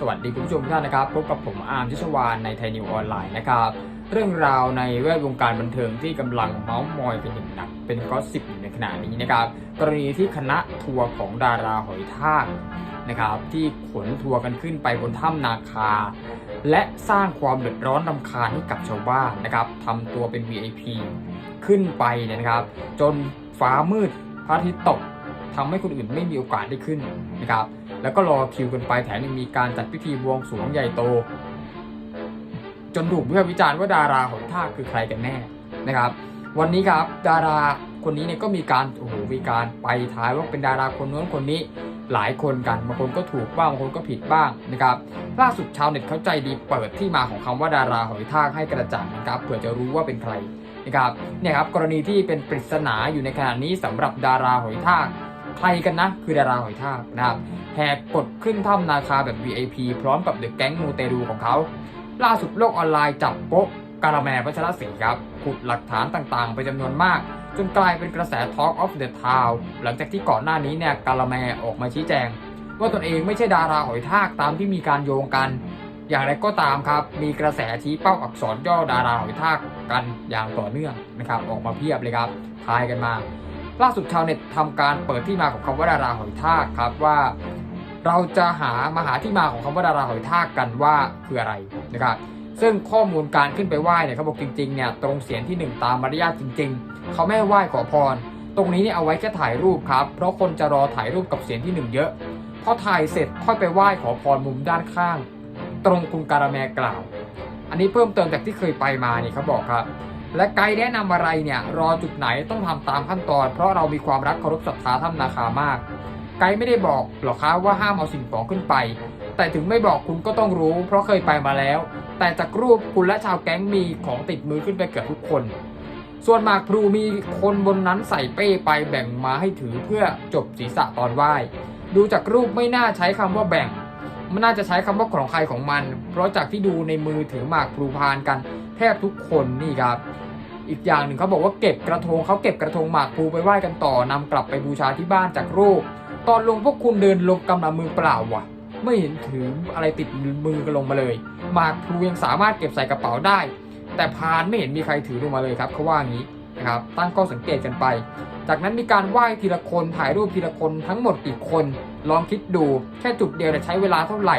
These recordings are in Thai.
สวัสดีคุณผู้ชมทุกท่านนะครับพบกับผมอาร์มชิชวานในไทยนิวออนไลน์นะครับเรื่องราวในแวดวงการบันเทิงที่กำลังเมาส์มอยกันอย่างหนัก เป็นก็สิบอยู่ในขณะนี้นะครับกรณีที่คณะทัวร์ของดาราหอยทากนะครับที่ขนทัวร์กันขึ้นไปบนถ้ำนาคา และสร้างความเดือดร้อนรำคาญให้กับชาวบ้านนะครับทำตัวเป็น VIP ขึ้นไปนะครับ จนฟ้ามืดพระอาทิตย์ตกทำให้คนอื่นไม่มีโอกาสได้ขึ้นนะครับ แล้วก็รอคิวกันไปแถมยังมีการจัดพิธีบวงสรวงใหญ่โต จนถูกวิพากษ์วิจารณ์ว่าดาราหอยทากคือใครกันแน่นะครับ วันนี้ครับดาราคนนี้เนี่ยก็มีการโอ้โหมีการไปท้ายว่าเป็นดาราคนโน้นคนนี้หลายคนกันบางคนก็ถูกบ้างบางคนก็ผิดบ้างนะครับล่าสุดชาวเน็ตเข้าใจดีเปิดที่มาของคำว่าดาราหอยทากให้กระจ่างนะครับเผื่อจะรู้ว่าเป็นใครนะครับเนี่ยครับกรณีที่เป็นปริศนาอยู่ในขณะนี้สำหรับดาราหอยทาก ใครกันนะ คือดาราหอยทากนะครับแหกกฎขึ้นถ้ำนาคาแบบ VIP พร้อมกับเดอะแก๊งมูเตรูของเขา ล่าสุดโลกออนไลน์จับโป๊ะการาแมพัชรศรีครับขุดหลักฐานต่างๆ ไปจำนวนมาก จนกลายเป็นกระแส Talk of the Town หลังจากที่ก่อนหน้านี้เนี่ยการาแมออกมาชี้แจง ว่าตนเองไม่ใช่ดาราหอยทากตามที่มีการโยงกัน อย่างไรก็ตามครับ มีกระแสชี้เป้าอักษรย่อดาราหอยทากกันอย่างต่อเนื่องนะครับ ออกมาเพียบเลยครับทายกันมา ล่าสุดชาวเน็ตทำการเปิดที่มาของคำว่าดาราหอยทากครับว่า เราจะหามาหาที่มาของคำว่าดาราหอยทากกันว่าคืออะไรนะครับซึ่งข้อมูลการขึ้นไปไหว้เนี่ยเขาบอกจริงๆเนี่ยตรงเสียงที่หนึ่งตามมารยาทจริง ๆ เขาไม่ไหว้ขอพร ตรงนี้เนี่ยเอาไว้แค่ถ่ายรูปครับ เพราะคนจะรอถ่ายรูปกับเสียงที่หนึ่งเยอะพอถ่ายเสร็จค่อยไปไหว้ขอพรมุมด้านข้าง ตรงคุณการาแมกล่าว อันนี้เพิ่มเติมจากที่เคยไปมานี่เขาบอกครับ และไกด์แนะนำอะไรเนี่ยรอจุดไหนต้องทำตามขั้นตอน เพราะเรามีความรักเคารพศรัทธาถ้ำนาคามาก ไกด์ไม่ได้บอกหรอกครับว่าห้ามเอาสิ่งของขึ้นไป แต่ถึงไม่บอกคุณก็ต้องรู้ เพราะเคยไปมาแล้ว แต่จากรูปคุณและชาวแก๊งมีของติดมือขึ้นไปเกือบทุกคน ส่วนหมากพลูมีคนบนนั้นใส่เป้ไปแบ่งมาให้ถือเพื่อจบศีรษะตอนไหว้ดูจากรูปไม่น่าใช้คำว่าแบ่งมันน่าจะใช้คำว่าของใครของมัน เพราะจากที่ดูในมือถือหมากพลูพานกัน แทบทุกคนนี่ครับ อีกอย่างหนึ่งเขาบอกว่าเก็บกระทงเขาเก็บกระทงหมากพลูไปไหว้กันต่อนำกลับไปบูชาที่บ้านจากรูป ตอนลงพวกคุณเดินลงกำลังมือเปล่าว่ะไม่เห็นถืออะไรติดมือกันลงมาเลยหมากพลูยังสามารถเก็บใส่กระเป๋าได้ แต่พานไม่เห็นมีใครถือลงมาเลยครับเขาว่างี้นะครับตั้งข้อสังเกตกันไป จากนั้นมีการไหว้ทีละคนถ่ายรูปทีละคนทั้งหมดกี่คน ลองคิดดูแค่จุดเดียวใช้เวลาเท่าไหร่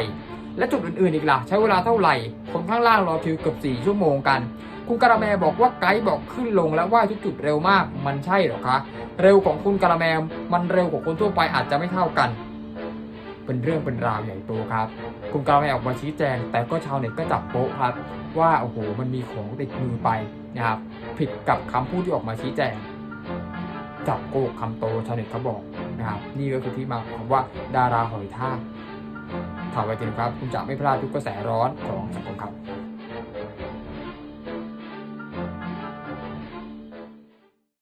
และจุดอื่นๆอีกล่ะใช้เวลาเท่าไหร่ คนข้างล่างรอคิวเกือบ4ชั่วโมงกัน คุณการาแมบอกว่าไกด์บอกขึ้นลงและไหว้ทุกจุดเร็วมาก มันใช่หรอคะ เร็วของคุณการาแมมันเร็วกว่าคนทั่วไปอาจจะไม่เท่ากัน เป็นเรื่องเป็นราวใหญ่โตครับ คุณการาแมออกมาชี้แจง แต่ก็ชาวเน็ตก็จับโป๊ะครับ ว่าโอ้โหมันมีของติดมือไปนะครับผิดกับคำพูดที่ออกมาชี้แจง จับโกกคำโตชาวเน็ตเขาบอกนะครับนี่ก็คือที่มาของคำว่าดาราหอยทากถามไว้จริงครับ คุณจะไม่พลาดทุกกระแสร้อนของสังคมครับ